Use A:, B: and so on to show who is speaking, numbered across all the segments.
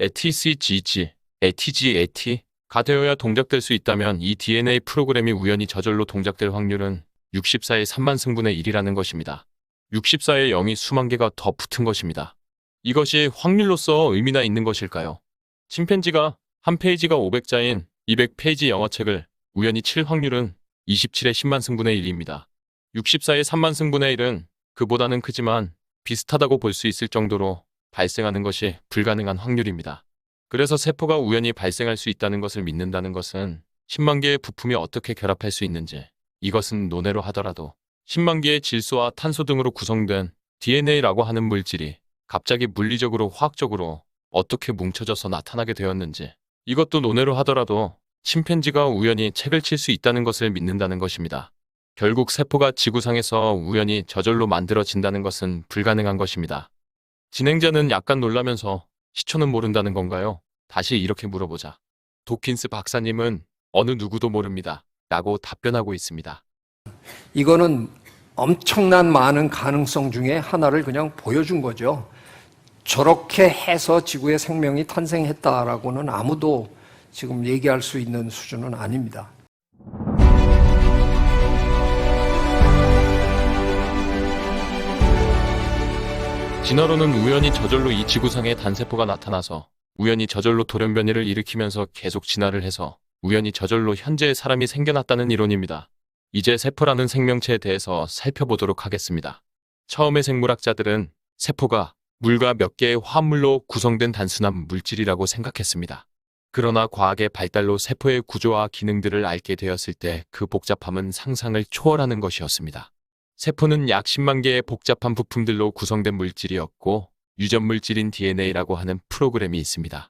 A: ATCGG, ATG, AT가 되어야 동작될 수 있다면 이 DNA 프로그램이 우연히 저절로 동작될 확률은 64의 3만 승분의 1이라는 것입니다. 64의 0이 수만 개가 더 붙은 것입니다. 이것이 확률로서 의미나 있는 것일까요? 침팬지가 한 페이지가 500자인 200페이지 영어책을 우연히 칠 확률은 27의 10만 승분의 1입니다. 64의 3만 승분의 1은 그보다는 크지만 비슷하다고 볼 수 있을 정도로 발생하는 것이 불가능한 확률입니다. 그래서 세포가 우연히 발생할 수 있다는 것을 믿는다는 것은 10만 개의 부품이 어떻게 결합할 수 있는지 이것은 논외로 하더라도 10만 개의 질소와 탄소 등으로 구성된 DNA라고 하는 물질이 갑자기 물리적으로 화학적으로 어떻게 뭉쳐져서 나타나게 되었는지 이것도 논외로 하더라도 침팬지가 우연히 책을 칠 수 있다는 것을 믿는다는 것입니다. 결국 세포가 지구상에서 우연히 저절로 만들어진다는 것은 불가능한 것입니다. 진행자는 약간 놀라면서 시초는 모른다는 건가요? 다시 이렇게 물어보자. 도킨스 박사님은 어느 누구도 모릅니다. 라고 답변하고 있습니다.
B: 이거는 엄청난 많은 가능성 중에 하나를 그냥 보여준 거죠. 저렇게 해서 지구에 생명이 탄생했다라고는 아무도 지금 얘기할 수 있는 수준은 아닙니다.
A: 진화론은 우연히 저절로 이 지구상에 단세포가 나타나서 우연히 저절로 돌연변이를 일으키면서 계속 진화를 해서 우연히 저절로 현재의 사람이 생겨났다는 이론입니다. 이제 세포라는 생명체에 대해서 살펴보도록 하겠습니다. 처음에 생물학자들은 세포가 물과 몇 개의 화합물로 구성된 단순한 물질이라고 생각했습니다. 그러나 과학의 발달로 세포의 구조와 기능들을 알게 되었을 때 그 복잡함은 상상을 초월하는 것이었습니다. 세포는 약 10만 개의 복잡한 부품들로 구성된 물질이었고 유전 물질인 DNA라고 하는 프로그램이 있습니다.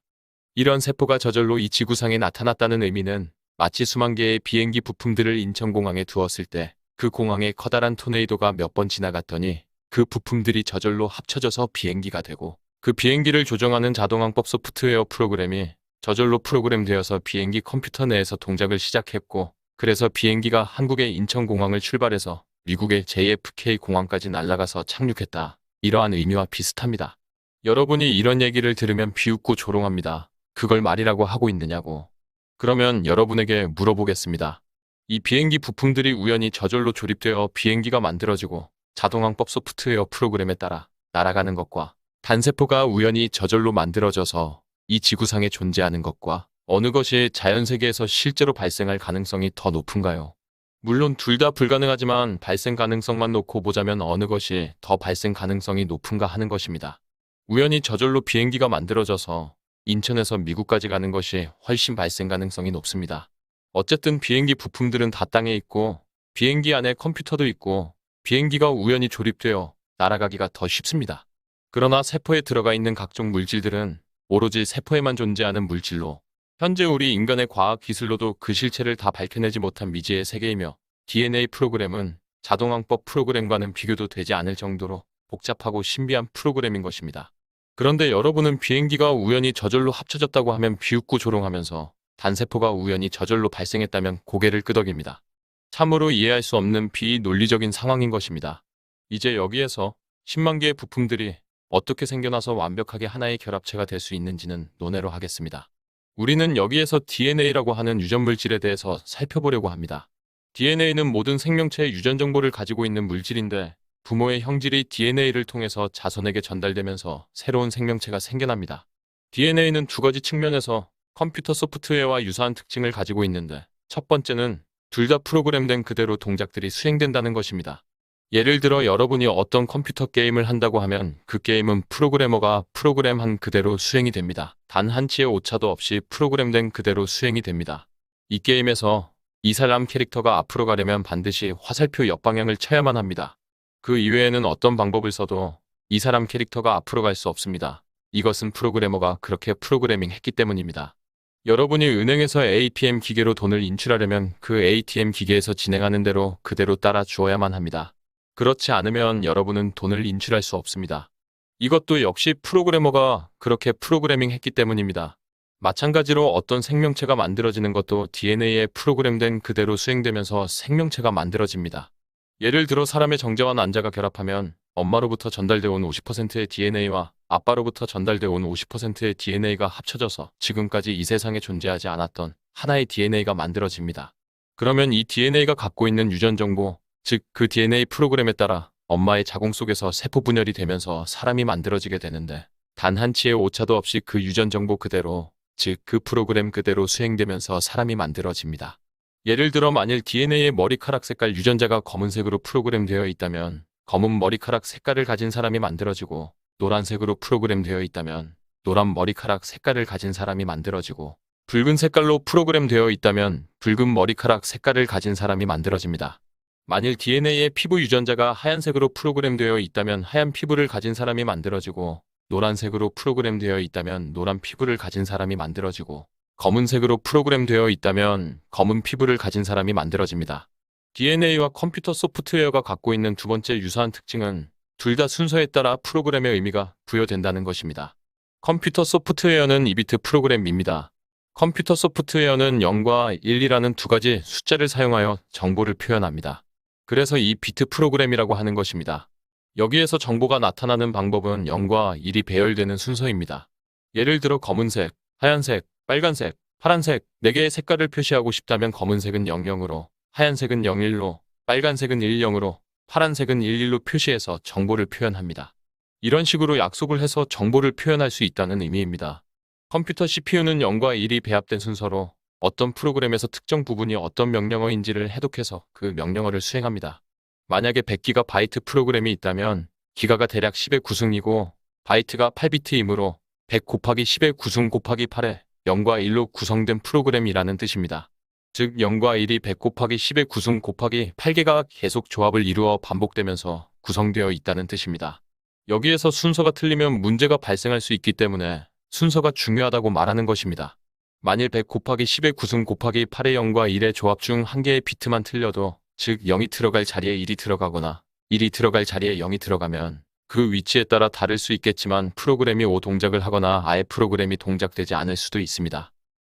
A: 이런 세포가 저절로 이 지구상에 나타났다는 의미는 마치 수만 개의 비행기 부품들을 인천공항에 두었을 때 그 공항에 커다란 토네이도가 몇 번 지나갔더니 그 부품들이 저절로 합쳐져서 비행기가 되고 그 비행기를 조정하는 자동항법 소프트웨어 프로그램이 저절로 프로그램되어서 비행기 컴퓨터 내에서 동작을 시작했고 그래서 비행기가 한국의 인천공항을 출발해서 미국의 JFK 공항까지 날아가서 착륙했다. 이러한 의미와 비슷합니다. 여러분이 이런 얘기를 들으면 비웃고 조롱합니다. 그걸 말이라고 하고 있느냐고. 그러면 여러분에게 물어보겠습니다. 이 비행기 부품들이 우연히 저절로 조립되어 비행기가 만들어지고 자동항법 소프트웨어 프로그램에 따라 날아가는 것과 단세포가 우연히 저절로 만들어져서 이 지구상에 존재하는 것과 어느 것이 자연세계에서 실제로 발생할 가능성이 더 높은가요? 물론 둘 다 불가능하지만 발생 가능성만 놓고 보자면 어느 것이 더 발생 가능성이 높은가 하는 것입니다. 우연히 저절로 비행기가 만들어져서 인천에서 미국까지 가는 것이 훨씬 발생 가능성이 높습니다. 어쨌든 비행기 부품들은 다 땅에 있고 비행기 안에 컴퓨터도 있고 비행기가 우연히 조립되어 날아가기가 더 쉽습니다. 그러나 세포에 들어가 있는 각종 물질들은 오로지 세포에만 존재하는 물질로 현재 우리 인간의 과학 기술로도 그 실체를 다 밝혀내지 못한 미지의 세계이며 DNA 프로그램은 자동항법 프로그램과는 비교도 되지 않을 정도로 복잡하고 신비한 프로그램인 것입니다. 그런데 여러분은 비행기가 우연히 저절로 합쳐졌다고 하면 비웃고 조롱하면서 단세포가 우연히 저절로 발생했다면 고개를 끄덕입니다. 참으로 이해할 수 없는 비논리적인 상황인 것입니다. 이제 여기에서 10만 개의 부품들이 어떻게 생겨나서 완벽하게 하나의 결합체가 될 수 있는지는 논외로 하겠습니다. 우리는 여기에서 DNA라고 하는 유전 물질에 대해서 살펴보려고 합니다. DNA는 모든 생명체의 유전 정보를 가지고 있는 물질인데 부모의 형질이 DNA를 통해서 자손에게 전달되면서 새로운 생명체가 생겨납니다. DNA는 두 가지 측면에서 컴퓨터 소프트웨어와 유사한 특징을 가지고 있는데 첫 번째는 둘 다 프로그램된 그대로 동작들이 수행된다는 것입니다. 예를 들어 여러분이 어떤 컴퓨터 게임을 한다고 하면 그 게임은 프로그래머가 프로그램한 그대로 수행이 됩니다. 단 한치의 오차도 없이 프로그램된 그대로 수행이 됩니다. 이 게임에서 이 사람 캐릭터가 앞으로 가려면 반드시 화살표 옆방향을 쳐야만 합니다. 그 이외에는 어떤 방법을 써도 이 사람 캐릭터가 앞으로 갈 수 없습니다. 이것은 프로그래머가 그렇게 프로그래밍 했기 때문입니다. 여러분이 은행에서 ATM 기계로 돈을 인출하려면 그 ATM 기계에서 진행하는 대로 그대로 따라 주어야만 합니다. 그렇지 않으면 여러분은 돈을 인출할 수 없습니다. 이것도 역시 프로그래머가 그렇게 프로그래밍 했기 때문입니다. 마찬가지로 어떤 생명체가 만들어지는 것도 DNA에 프로그램된 그대로 수행되면서 생명체가 만들어집니다. 예를 들어 사람의 정자와 난자가 결합하면 엄마로부터 전달되어 온 50%의 DNA와 아빠로부터 전달되어 온 50%의 DNA가 합쳐져서 지금까지 이 세상에 존재하지 않았던 하나의 DNA가 만들어집니다. 그러면 이 DNA가 갖고 있는 유전 정보, 즉 그 DNA 프로그램에 따라 엄마의 자궁 속에서 세포 분열이 되면서 사람이 만들어지게 되는데 단 한 치의 오차도 없이 그 유전 정보 그대로, 즉 그 프로그램 그대로 수행되면서 사람이 만들어집니다. 예를 들어 만일 DNA의 머리카락 색깔 유전자가 검은색으로 프로그램되어 있다면 검은 머리카락 색깔을 가진 사람이 만들어지고 노란색으로 프로그램되어 있다면 노란 머리카락 색깔을 가진 사람이 만들어지고 붉은 색깔로 프로그램되어 있다면 붉은 머리카락 색깔을 가진 사람이 만들어집니다. 만일 DNA의 피부 유전자가 하얀색으로 프로그램되어 있다면 하얀 피부를 가진 사람이 만들어지고 노란색으로 프로그램되어 있다면 노란 피부를 가진 사람이 만들어지고 검은색으로 프로그램되어 있다면 검은 피부를 가진 사람이 만들어집니다. DNA와 컴퓨터 소프트웨어가 갖고 있는 두 번째 유사한 특징은 둘 다 순서에 따라 프로그램의 의미가 부여된다는 것입니다. 컴퓨터 소프트웨어는 2비트 프로그램입니다. 컴퓨터 소프트웨어는 0과 1이라는 두 가지 숫자를 사용하여 정보를 표현합니다. 그래서 이 비트 프로그램이라고 하는 것입니다. 여기에서 정보가 나타나는 방법은 0과 1이 배열되는 순서입니다. 예를 들어 검은색, 하얀색, 빨간색, 파란색 4개의 색깔을 표시하고 싶다면 검은색은 00으로, 하얀색은 01로, 빨간색은 10으로, 파란색은 11로 표시해서 정보를 표현합니다. 이런 식으로 약속을 해서 정보를 표현할 수 있다는 의미입니다. 컴퓨터 CPU는 0과 1이 배합된 순서로 어떤 프로그램에서 특정 부분이 어떤 명령어인지를 해독해서 그 명령어를 수행합니다. 만약에 100기가 바이트 프로그램이 있다면 기가가 대략 10의 구승이고 바이트가 8비트이므로 100 곱하기 10의 구승 곱하기 8에 0과 1로 구성된 프로그램이라는 뜻입니다. 즉 0과 1이 100 곱하기 10의 구승 곱하기 8개가 계속 조합을 이루어 반복되면서 구성되어 있다는 뜻입니다. 여기에서 순서가 틀리면 문제가 발생할 수 있기 때문에 순서가 중요하다고 말하는 것입니다. 만일 100 곱하기 10의 구승 곱하기 8의 0과 1의 조합 중 한 개의 비트만 틀려도 즉 0이 들어갈 자리에 1이 들어가거나 1이 들어갈 자리에 0이 들어가면 그 위치에 따라 다를 수 있겠지만 프로그램이 오 동작을 하거나 아예 프로그램이 동작되지 않을 수도 있습니다.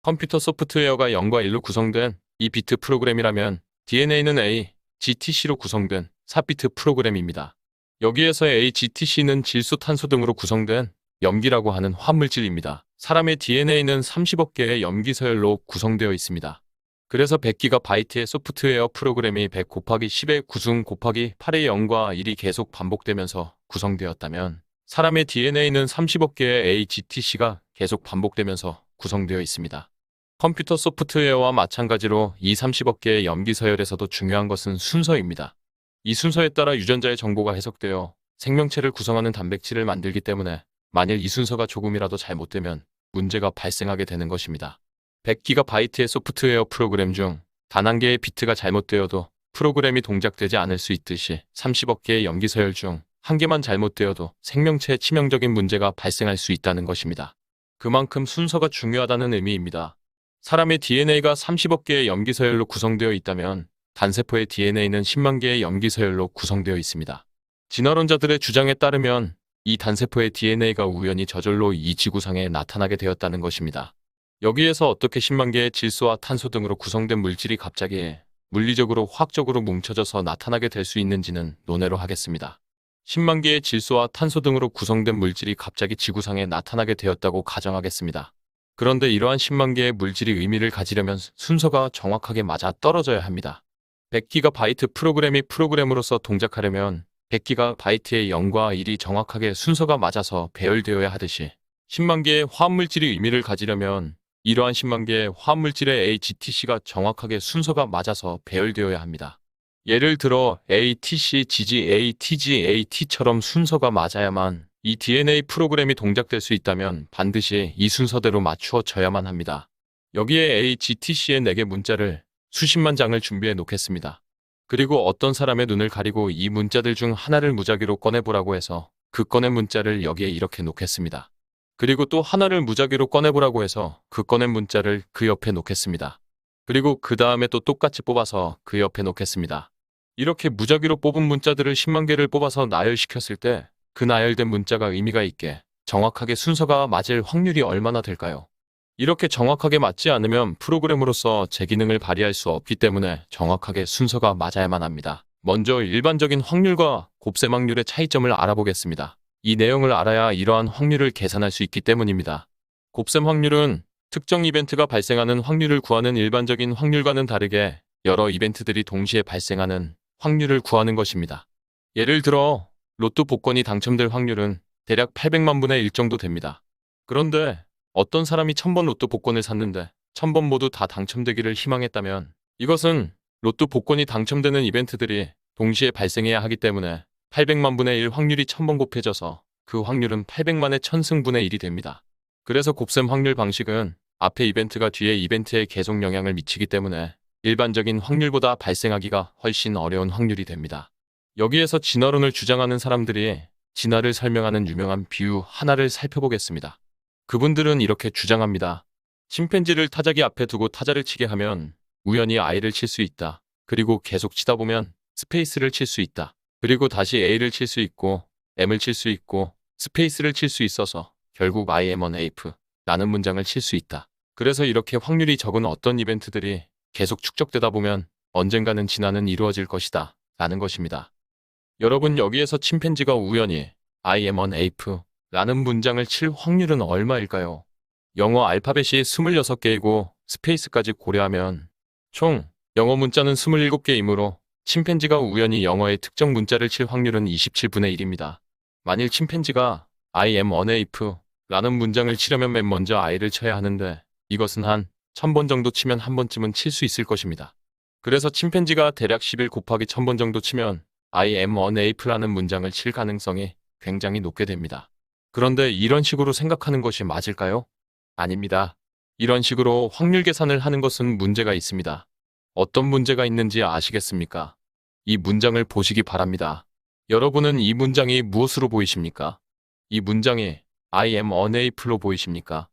A: 컴퓨터 소프트웨어가 0과 1로 구성된 이 비트 프로그램이라면 DNA는 A, GTC로 구성된 4비트 프로그램입니다. 여기에서 A, GTC는 질소, 탄소 등으로 구성된 염기라고 하는 화물질입니다. 사람의 DNA는 30억 개의 염기 서열로 구성되어 있습니다. 그래서 100기가 바이트의 소프트웨어 프로그램이 100 곱하기 10의 구승 곱하기 8의 0과 1이 계속 반복되면서 구성되었다면 사람의 DNA는 30억 개의 AGTC가 계속 반복되면서 구성되어 있습니다. 컴퓨터 소프트웨어와 마찬가지로 이 30억 개의 염기 서열에서도 중요한 것은 순서입니다. 이 순서에 따라 유전자의 정보가 해석되어 생명체를 구성하는 단백질을 만들기 때문에 만일 이 순서가 조금이라도 잘못되면 문제가 발생하게 되는 것입니다. 100기가 바이트의 소프트웨어 프로그램 중 단 한 개의 비트가 잘못되어도 프로그램이 동작되지 않을 수 있듯이 30억 개의 염기 서열 중 한 개만 잘못되어도 생명체에 치명적인 문제가 발생할 수 있다는 것입니다. 그만큼 순서가 중요하다는 의미입니다. 사람의 DNA가 30억 개의 염기 서열로 구성되어 있다면 단세포의 DNA는 10만 개의 염기 서열로 구성되어 있습니다. 진화론자들의 주장에 따르면 이 단세포의 DNA가 우연히 저절로 이 지구상에 나타나게 되었다는 것입니다. 여기에서 어떻게 10만 개의 질소와 탄소 등으로 구성된 물질이 갑자기 물리적으로 화학적으로 뭉쳐져서 나타나게 될 수 있는지는 논외로 하겠습니다. 10만 개의 질소와 탄소 등으로 구성된 물질이 갑자기 지구상에 나타나게 되었다고 가정하겠습니다. 그런데 이러한 10만 개의 물질이 의미를 가지려면 순서가 정확하게 맞아 떨어져야 합니다. 100기가 바이트 프로그램이 프로그램으로서 동작하려면 100기가 바이트의 0과 1이 정확하게 순서가 맞아서 배열되어야 하듯이 10만 개의 화합물질이 의미를 가지려면 이러한 10만 개의 화합물질의 AGTC가 정확하게 순서가 맞아서 배열되어야 합니다. 예를 들어 ATC, GG, ATG, AT처럼 순서가 맞아야만 이 DNA 프로그램이 동작될 수 있다면 반드시 이 순서대로 맞추어 져야만 합니다. 여기에 AGTC의 4개 문자를 수십만 장을 준비해 놓겠습니다. 그리고 어떤 사람의 눈을 가리고 이 문자들 중 하나를 무작위로 꺼내보라고 해서 그 꺼낸 문자를 여기에 이렇게 놓겠습니다. 그리고 또 하나를 무작위로 꺼내보라고 해서 그 꺼낸 문자를 그 옆에 놓겠습니다. 그리고 그 다음에 또 똑같이 뽑아서 그 옆에 놓겠습니다. 이렇게 무작위로 뽑은 문자들을 10만 개를 뽑아서 나열시켰을 때 그 나열된 문자가 의미가 있게 정확하게 순서가 맞을 확률이 얼마나 될까요? 이렇게 정확하게 맞지 않으면 프로그램으로서 제 기능을 발휘할 수 없기 때문에 정확하게 순서가 맞아야만 합니다. 먼저 일반적인 확률과 곱셈 확률의 차이점을 알아보겠습니다. 이 내용을 알아야 이러한 확률을 계산할 수 있기 때문입니다. 곱셈 확률은 특정 이벤트가 발생하는 확률을 구하는 일반적인 확률과는 다르게 여러 이벤트들이 동시에 발생하는 확률을 구하는 것입니다. 예를 들어 로또 복권이 당첨될 확률은 대략 800만 분의 1 정도 됩니다. 그런데 어떤 사람이 1000번 로또 복권을 샀는데 1000번 모두 다 당첨되기를 희망했다면 이것은 로또 복권이 당첨되는 이벤트들이 동시에 발생해야 하기 때문에 800만 분의 1 확률이 1000번 곱해져서 그 확률은 800만의 1000승분의 1이 됩니다. 그래서 곱셈 확률 방식은 앞에 이벤트가 뒤에 이벤트에 계속 영향을 미치기 때문에 일반적인 확률보다 발생하기가 훨씬 어려운 확률이 됩니다. 여기에서 진화론을 주장하는 사람들이 진화를 설명하는 유명한 비유 하나를 살펴보겠습니다. 그분들은 이렇게 주장합니다. 침팬지를 타자기 앞에 두고 타자를 치게 하면 우연히 I를 칠 수 있다. 그리고 계속 치다 보면 스페이스를 칠 수 있다. 그리고 다시 A를 칠 수 있고 M을 칠 수 있고 스페이스를 칠 수 있어서 결국 I am on A프 라는 문장을 칠 수 있다. 그래서 이렇게 확률이 적은 어떤 이벤트들이 계속 축적되다 보면 언젠가는 진화는 이루어질 것이다. 라는 것입니다. 여러분 여기에서 침팬지가 우연히 I am on ape 라는 문장을 칠 확률은 얼마일까요? 영어 알파벳이 26개이고 스페이스까지 고려하면 총 영어 문자는 27개이므로 침팬지가 우연히 영어의 특정 문자를 칠 확률은 27분의 1입니다. 만일 침팬지가 I am on ape 라는 문장을 치려면 맨 먼저 I를 쳐야 하는데 이것은 한 1000번 정도 치면 한 번쯤은 칠 수 있을 것입니다. 그래서 침팬지가 대략 11 곱하기 1000번 정도 치면 I am on ape라는 문장을 칠 가능성이 굉장히 높게 됩니다. 그런데 이런 식으로 생각하는 것이 맞을까요? 아닙니다. 이런 식으로 확률 계산을 하는 것은 문제가 있습니다. 어떤 문제가 있는지 아시겠습니까? 이 문장을 보시기 바랍니다. 여러분은 이 문장이 무엇으로 보이십니까? 이 문장이 I am on ape로 보이십니까?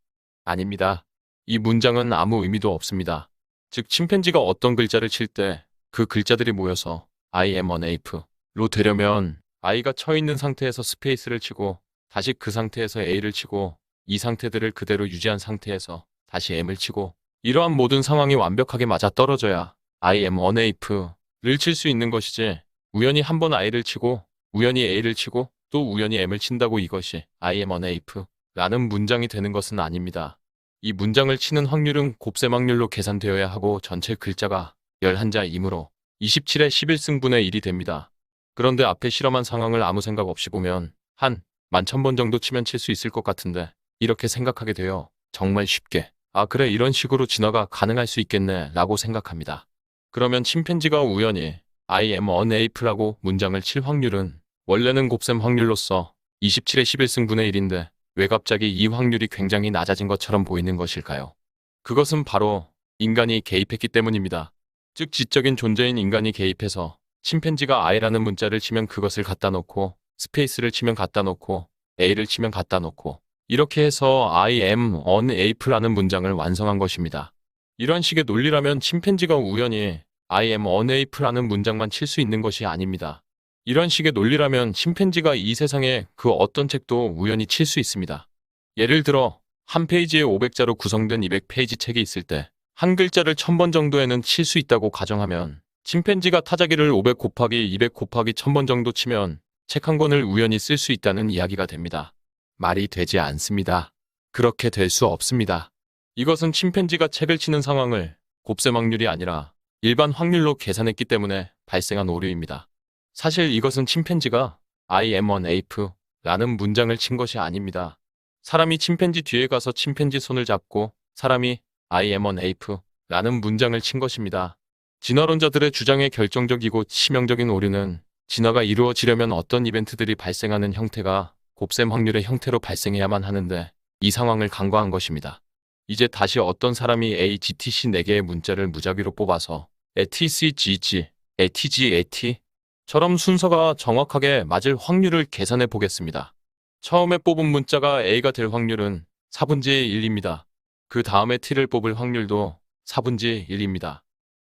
A: 아닙니다. 이 문장은 아무 의미도 없습니다. 즉 침팬지가 어떤 글자를 칠 때 그 글자들이 모여서 I am on ape로 되려면 I가 쳐 있는 상태에서 스페이스를 치고 다시 그 상태에서 A를 치고 이 상태들을 그대로 유지한 상태에서 다시 M을 치고 이러한 모든 상황이 완벽하게 맞아 떨어져야 I am on ape를 칠 수 있는 것이지 우연히 한 번 I를 치고 우연히 A를 치고 또 우연히 M을 친다고 이것이 I am on ape라는 문장이 되는 것은 아닙니다. 이 문장을 치는 확률은 곱셈 확률로 계산되어야 하고 전체 글자가 11자이므로 27의 11승분의 1이 됩니다. 그런데 앞에 실험한 상황을 아무 생각 없이 보면 한 만천번 정도 치면 칠 수 있을 것 같은데 이렇게 생각하게 되어 정말 쉽게 아 그래 이런 식으로 진화가 가능할 수 있겠네 라고 생각합니다. 그러면 침팬지가 우연히 I am on ape라고 문장을 칠 확률은 원래는 곱셈 확률로서 27의 11승분의 1인데 왜 갑자기 이 확률이 굉장히 낮아진 것처럼 보이는 것일까요? 그것은 바로 인간이 개입했기 때문입니다. 즉 지적인 존재인 인간이 개입해서 침팬지가 I라는 문자를 치면 그것을 갖다 놓고 스페이스를 치면 갖다 놓고 A를 치면 갖다 놓고 이렇게 해서 I am on ape라는 문장을 완성한 것입니다. 이런 식의 논리라면 침팬지가 우연히 I am on ape라는 문장만 칠 수 있는 것이 아닙니다. 이런 식의 논리라면 침팬지가 이 세상에 그 어떤 책도 우연히 칠 수 있습니다. 예를 들어 한 페이지에 500자로 구성된 200페이지 책이 있을 때 한 글자를 1000번 정도에는 칠 수 있다고 가정하면 침팬지가 타자기를 500 곱하기 200 곱하기 1000번 정도 치면 책 한 권을 우연히 쓸 수 있다는 이야기가 됩니다. 말이 되지 않습니다. 그렇게 될 수 없습니다. 이것은 침팬지가 책을 치는 상황을 곱셈 확률이 아니라 일반 확률로 계산했기 때문에 발생한 오류입니다. 사실 이것은 침팬지가 I am on ape 라는 문장을 친 것이 아닙니다. 사람이 침팬지 뒤에 가서 침팬지 손을 잡고 사람이 I am on ape 라는 문장을 친 것입니다. 진화론자들의 주장의 결정적이고 치명적인 오류는 진화가 이루어지려면 어떤 이벤트들이 발생하는 형태가 곱셈 확률의 형태로 발생해야만 하는데 이 상황을 간과한 것입니다. 이제 다시 어떤 사람이 A, G, T, C 4개의 문자를 무작위로 뽑아서 A, T, C, G, G, A, T, G, A, T 처럼 순서가 정확하게 맞을 확률을 계산해 보겠습니다. 처음에 뽑은 문자가 A가 될 확률은 4분지의 1입니다. 그 다음에 T를 뽑을 확률도 4분지의 1입니다.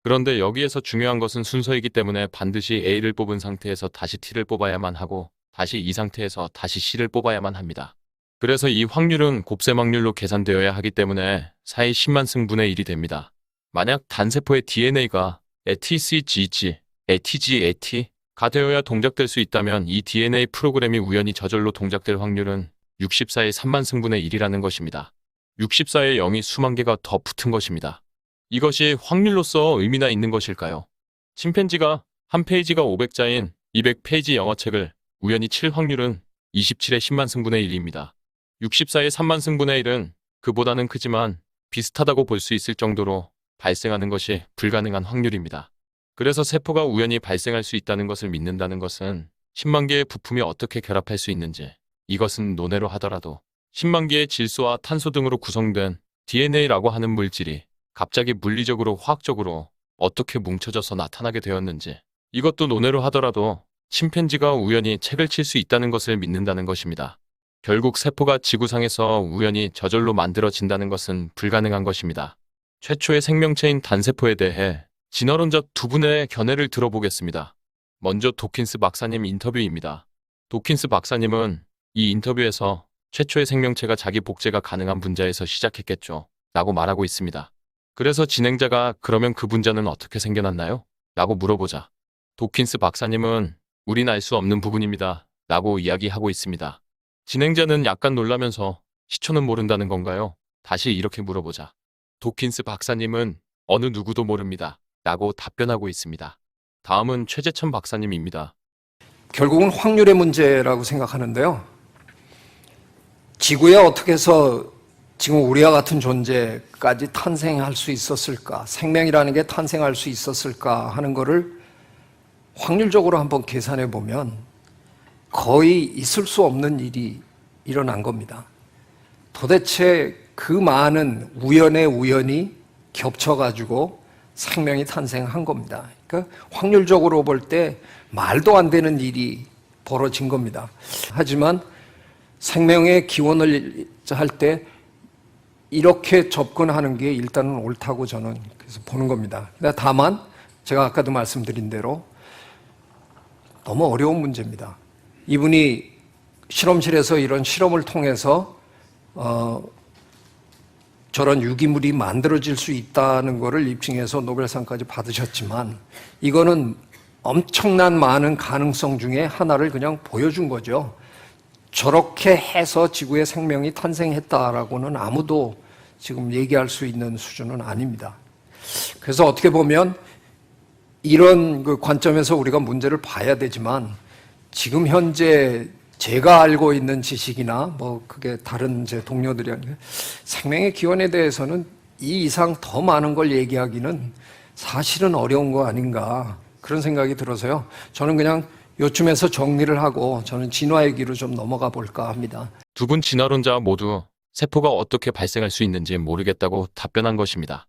A: 그런데 여기에서 중요한 것은 순서이기 때문에 반드시 A를 뽑은 상태에서 다시 T를 뽑아야만 하고 다시 이 상태에서 다시 C를 뽑아야만 합니다. 그래서 이 확률은 곱셈 확률로 계산되어야 하기 때문에 4의 10만 승분의 1이 됩니다. 만약 단세포의 DNA가 ATCGG, ATG, AT 가 되어야 동작될 수 있다면 이 DNA 프로그램이 우연히 저절로 동작될 확률은 64의 3만 승분의 1이라는 것입니다. 64의 0이 수만 개가 더 붙은 것입니다. 이것이 확률로서 의미나 있는 것일까요? 침팬지가 한 페이지가 500자인 200페이지 영어책을 우연히 칠 확률은 27의 10만 승분의 1입니다. 64의 3만 승분의 1은 그보다는 크지만 비슷하다고 볼 수 있을 정도로 발생하는 것이 불가능한 확률입니다. 그래서 세포가 우연히 발생할 수 있다는 것을 믿는다는 것은 10만 개의 부품이 어떻게 결합할 수 있는지 이것은 논외로 하더라도 10만 개의 질소와 탄소 등으로 구성된 DNA라고 하는 물질이 갑자기 물리적으로 화학적으로 어떻게 뭉쳐져서 나타나게 되었는지 이것도 논외로 하더라도 침팬지가 우연히 책을 칠 수 있다는 것을 믿는다는 것입니다. 결국 세포가 지구상에서 우연히 저절로 만들어진다는 것은 불가능한 것입니다. 최초의 생명체인 단세포에 대해 진화론자 두 분의 견해를 들어보겠습니다. 먼저 도킨스 박사님 인터뷰입니다. 도킨스 박사님은 이 인터뷰에서 최초의 생명체가 자기 복제가 가능한 분자에서 시작했겠죠. 라고 말하고 있습니다. 그래서 진행자가 그러면 그 분자는 어떻게 생겨났나요? 라고 물어보자. 도킨스 박사님은 우린 알 수 없는 부분입니다. 라고 이야기하고 있습니다. 진행자는 약간 놀라면서 시초는 모른다는 건가요? 다시 이렇게 물어보자. 도킨스 박사님은 어느 누구도 모릅니다. 라고 답변하고 있습니다. 다음은 최재천 박사님입니다.
B: 결국은 확률의 문제라고 생각하는데요. 지구에 어떻게 해서 지금 우리와 같은 존재까지 탄생할 수 있었을까? 생명이라는 게 탄생할 수 있었을까? 하는 거를 확률적으로 한번 계산해 보면 거의 있을 수 없는 일이 일어난 겁니다. 도대체 그 많은 우연의 우연이 겹쳐가지고 생명이 탄생한 겁니다. 그러니까 확률적으로 볼 때 말도 안 되는 일이 벌어진 겁니다. 하지만 생명의 기원을 할 때 이렇게 접근하는 게 일단은 옳다고 저는 그래서 보는 겁니다. 다만 제가 아까도 말씀드린 대로 너무 어려운 문제입니다. 이분이 실험실에서 이런 실험을 통해서 어, 저런 유기물이 만들어질 수 있다는 것을 입증해서 노벨상까지 받으셨지만 이거는 엄청난 많은 가능성 중에 하나를 그냥 보여준 거죠. 저렇게 해서 지구의 생명이 탄생했다라고는 아무도 지금 얘기할 수 있는 수준은 아닙니다. 그래서 어떻게 보면 이런 그 관점에서 우리가 문제를 봐야 되지만 지금 현재 제가 알고 있는 지식이나 뭐 그게 다른 제 동료들이 아니라 생명의 기원에 대해서는 이 이상 더 많은 걸 얘기하기는 사실은 어려운 거 아닌가 그런 생각이 들어서요. 저는 그냥 요쯤에서 정리를 하고 저는 진화 얘기로 좀 넘어가 볼까 합니다.
A: 두 분 진화론자 모두 세포가 어떻게 발생할 수 있는지 모르겠다고 답변한 것입니다.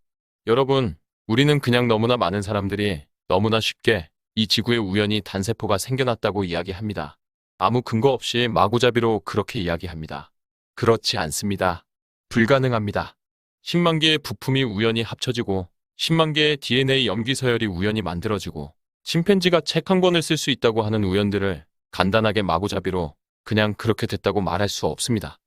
A: 여러분, 우리는 그냥 너무나 많은 사람들이 너무나 쉽게 이 지구에 우연히 단세포가 생겨났다고 이야기합니다. 아무 근거 없이 마구잡이로 그렇게 이야기합니다. 그렇지 않습니다. 불가능합니다. 10만 개의 부품이 우연히 합쳐지고 10만 개의 DNA 염기 서열이 우연히 만들어지고 침팬지가 책 한 권을 쓸 수 있다고 하는 우연들을 간단하게 마구잡이로 그냥 그렇게 됐다고 말할 수 없습니다.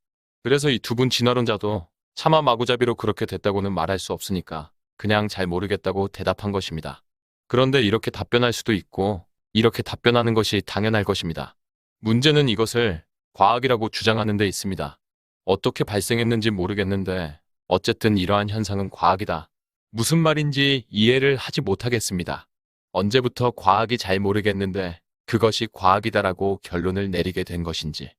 A: 그래서 이 두 분 진화론자도 차마 마구잡이로 그렇게 됐다고는 말할 수 없으니까 그냥 잘 모르겠다고 대답한 것입니다. 그런데 이렇게 답변할 수도 있고 이렇게 답변하는 것이 당연할 것입니다. 문제는 이것을 과학이라고 주장하는 데 있습니다. 어떻게 발생했는지 모르겠는데 어쨌든 이러한 현상은 과학이다. 무슨 말인지 이해를 하지 못하겠습니다. 언제부터 과학이 잘 모르겠는데 그것이 과학이다라고 결론을 내리게 된 것인지.